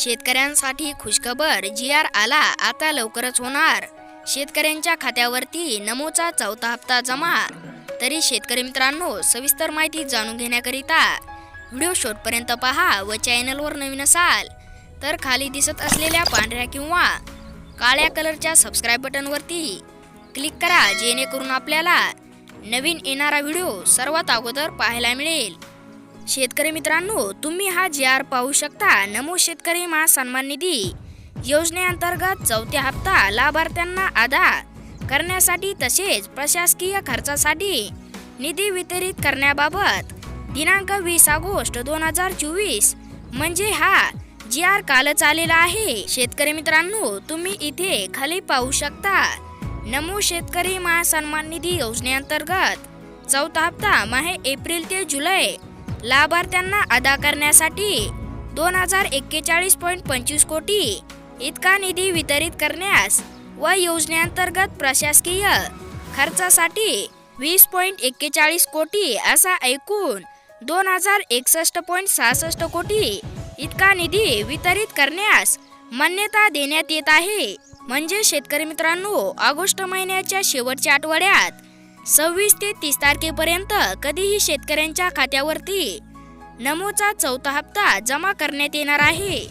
शेतकऱ्यांसाठी खुशखबर जी आर आला आता लवकरच होणार. शेतकऱ्यांच्या खात्यावरती नमोचा चौथा हप्ता जमा. तरी शेतकरी मित्रांनो सविस्तर माहिती जाणून घेण्याकरिता व्हिडिओ शॉर्टपर्यंत पहा व चॅनलवर नवीन असाल तर खाली दिसत असलेल्या पांढऱ्या किंवा काळ्या कलरच्या सबस्क्राईब बटनवरती क्लिक करा जेणेकरून आपल्याला नवीन येणारा व्हिडिओ सर्वात अगोदर पाहायला मिळेल. शेतकरी मित्रांनो तुम्ही हा जी आर पाहू शकता. नमो शेतकरी महासन्मान निधी योजनेअंतर्गत चौथ्या हप्ता लाभार्थ्यांना अदा करण्यासाठी तसेच प्रशासकीय खर्चासाठी निधी वितरित करण्याबाबत दिनांक वीस ऑगस्ट दोन हजार चोवीस म्हणजे हा जी आर कालच आलेला आहे. शेतकरी मित्रांनो तुम्ही इथे खाली पाहू शकता. नमो शेतकरी महासन्मान निधी योजनेअंतर्गत चौथा हप्ता माहे एप्रिल ते जुलै लाभार्थ्यांना अदा करण्यासाठी दोन हजार एक्केचाळीस पॉईंट पंचवीस कोटी इतका निधी वितरित करण्यास व योजनेअंतर्गत प्रशासकीय खर्चासाठी वीस पॉईंट एक्केचाळीस कोटी असा एकूण दोन हजार एकसष्ट पॉईंट सहासष्ट कोटी इतका निधी वितरित करण्यास मान्यता देण्यात येत आहे. म्हणजे शेतकरी मित्रांनो ऑगस्ट महिन्याच्या शेवटच्या आठवड्यात सव्वीस ते तीस तारखेपर्यंत कधीही शेतकऱ्यांच्या खात्यावरती नमोचा चौथा हप्ता जमा करण्यात येणार आहे.